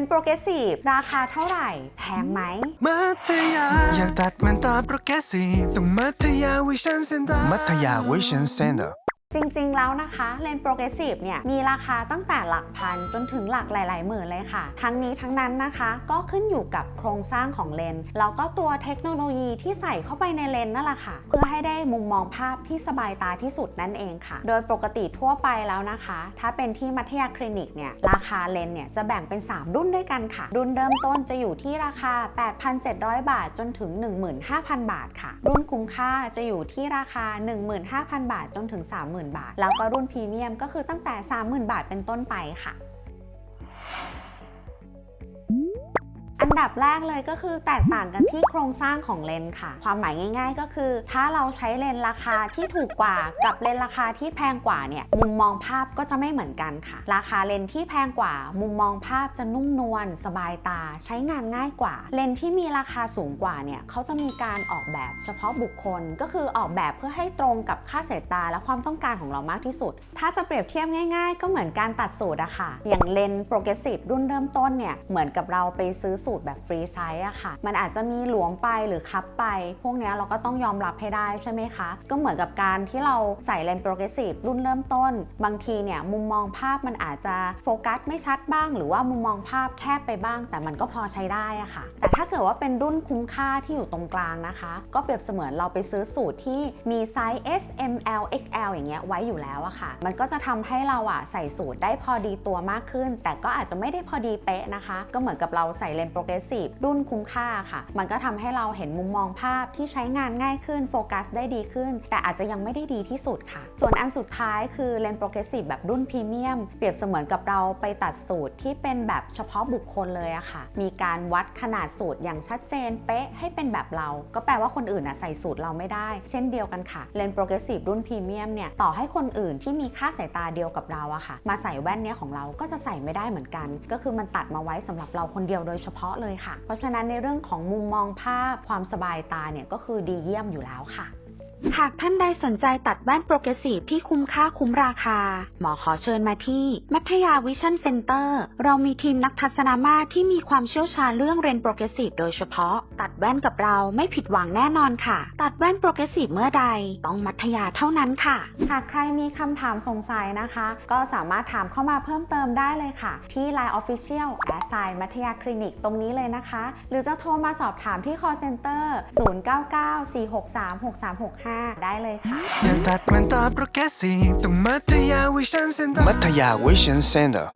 นโปรเกรสซีฟราคาเท่าไหร่ แพงไหม มัธยาอยากตัดมันตาโปรแกรสซีฟต้องมัธยาวิชันเซ็นเตอร์มัธยาวิชันเซ็นเตอร์ จริงๆ แล้วนะคะเลนส์โปรเกรสซีฟเนี่ยมีราคาตั้งแต่หลักพันจนถึงหลักหลายๆหมื่นเลยค่ะ ทั้งนี้ทั้งนั้นนะคะก็ขึ้นอยู่กับโครงสร้างของเลนส์แล้วก็ตัวเทคโนโลยีที่ใส่เข้าไปในเลนส์นั่นแหละค่ะ เพื่อให้ได้มุมมองภาพที่สบายตาที่สุดนั่นเองค่ะ โดยปกติทั่วไปแล้วนะคะ ถ้าเป็นที่มัธยาคลินิกเนี่ยราคาเลนส์เนี่ยจะแบ่งเป็น 3 รุ่นด้วยกันค่ะ รุ่นเริ่มต้นจะอยู่ที่ราคา 8,700 บาทจนถึง 15,000 บาทค่ะ รุ่นคุ้มค่าจะอยู่ที่ราคา 15,000 บาทจนถึง 30,000บาท แล้วก็รุ่นพรีเมียมก็คือตั้งแต่ 30,000 บาทเป็นต้นไปค่ะ อันดับแรกเลยก็คือแตกต่างกันที่โครงสร้างของเลนส์ค่ะ ความหมายง่าย ๆ ก็คือ ถ้าเราใช้เลนส์ราคาที่ถูกกว่ากับเลนส์ราคาที่แพงกว่าเนี่ยมุมมองภาพก็จะไม่เหมือนกันค่ะ ราคาเลนส์ที่แพงกว่า มุมมองภาพจะนุ่มนวลสบายตา ใช้งานง่ายกว่า เลนส์ที่มีราคาสูงกว่าเนี่ยเขาจะมีการออกแบบเฉพาะบุคคล ก็คือออกแบบเพื่อให้ตรงกับค่าสายตาและความต้องการของเรามากที่สุด ถ้าจะเปรียบเทียบง่าย ๆ ก็เหมือนการตัดสูตรอะค่ะ อย่างเลนส์โปรเกรสซีฟรุ่นเริ่มต้นเนี่ยเหมือนกับเราไปซื้อสูตรแบบฟรีไซส์อะค่ะ มันอาจจะมีหลวมไปหรือคับไป พวกเนี้ยเราก็ต้องยอมรับให้ได้ใช่ไหมคะ ก็เหมือนกับการที่เราใส่เลนส์โปรเกรสซีฟรุ่นเริ่มต้น บางทีเนี่ยมุมมองภาพมันอาจจะโฟกัสไม่ชัดบ้าง หรือว่ามุมมองภาพแคบไปบ้าง แต่มันก็พอใช้ได้อะค่ะ แต่ถ้าเกิดว่าเป็นรุ่นคุ้มค่าที่อยู่ตรงกลางนะคะ ก็เปรียบเสมือนเราไปซื้อสูตรที่มีไซส์ S M L X L อย่างเงี้ยไว้อยู่แล้วอะค่ะ มันก็จะทำให้เราอะใส่สูตรได้พอดีตัวมากขึ้น แต่ก็อาจจะไม่ได้พอดีเป๊ะนะคะ ก็เหมือนกับเราใส่เลนส์โปรเกรสซีฟรุ่นคุ้มค่าค่ะ มันก็ทำให้เราเห็นมุมมองภาพที่ใช้งานง่ายขึ้นโฟกัสได้ดีขึ้น แต่อาจจะยังไม่ได้ดีที่สุดค่ะ ส่วนอันสุดท้ายคือเลนส์โปรเกรสซีฟแบบรุ่นพรีเมียมเปรียบเสมือนกับเราไปตัดสูตรที่เป็นแบบเฉพาะบุคคลเลยอะค่ะ มีการวัดขนาดสูตรอย่างชัดเจนเป๊ะให้เป็นแบบเรา ก็แปลว่าคนอื่นอะใส่สูตรเราไม่ได้ เช่นเดียวกันค่ะเลนส์โปรเกรสซีฟรุ่นพรีเมียมเนี่ยต่อให้คนอื่นที่มีค่าสายตาเดียวกับเราอะค่ะ มาใส่แว่นเนี้ยของเราก็จะใส่ไม่ได้เหมือนกัน ก็คือมันตัดมาไว้สำหรับเราคนเดียวโดยเฉพาะเลยค่ะ เพราะฉะนั้นในเรื่องของมุมมองภาพความสบายตาเนี่ยก็คือดีเยี่ยมอยู่แล้วค่ะ หากท่านใดสนใจตัดแว่นโปรเกรสซีฟที่คุ้มค่าคุ้มราคา หมอขอเชิญมาที่ มัธยาวิชั่นเซ็นเตอร์ เรามีทีมนักทัศนามาที่มีความเชี่ยวชาญเรื่องเรนโปรเกรสซีฟโดยเฉพาะ ตัดแว่นกับเราไม่ผิดหวังแน่นอนค่ะ ตัดแว่นโปรเกรสซีฟเมื่อใด ต้องมัธยาเท่านั้นค่ะ หากใครมีคำถามสงสัยนะคะ ก็สามารถถามเข้ามาเพิ่มเติมได้เลยค่ะ ที่ Line Official a s s i g n มัธยาคลินิกตรงนี้เลยนะคะ หรือจะโทรมาสอบถามที่ call center 0994636365ได้เลยค่ะ อยากตัดมันตาโปรแกรสซีฟต้องมัธยาวิชันเซ็นเตอร์มัธยาวิชันเซ็นเตอร์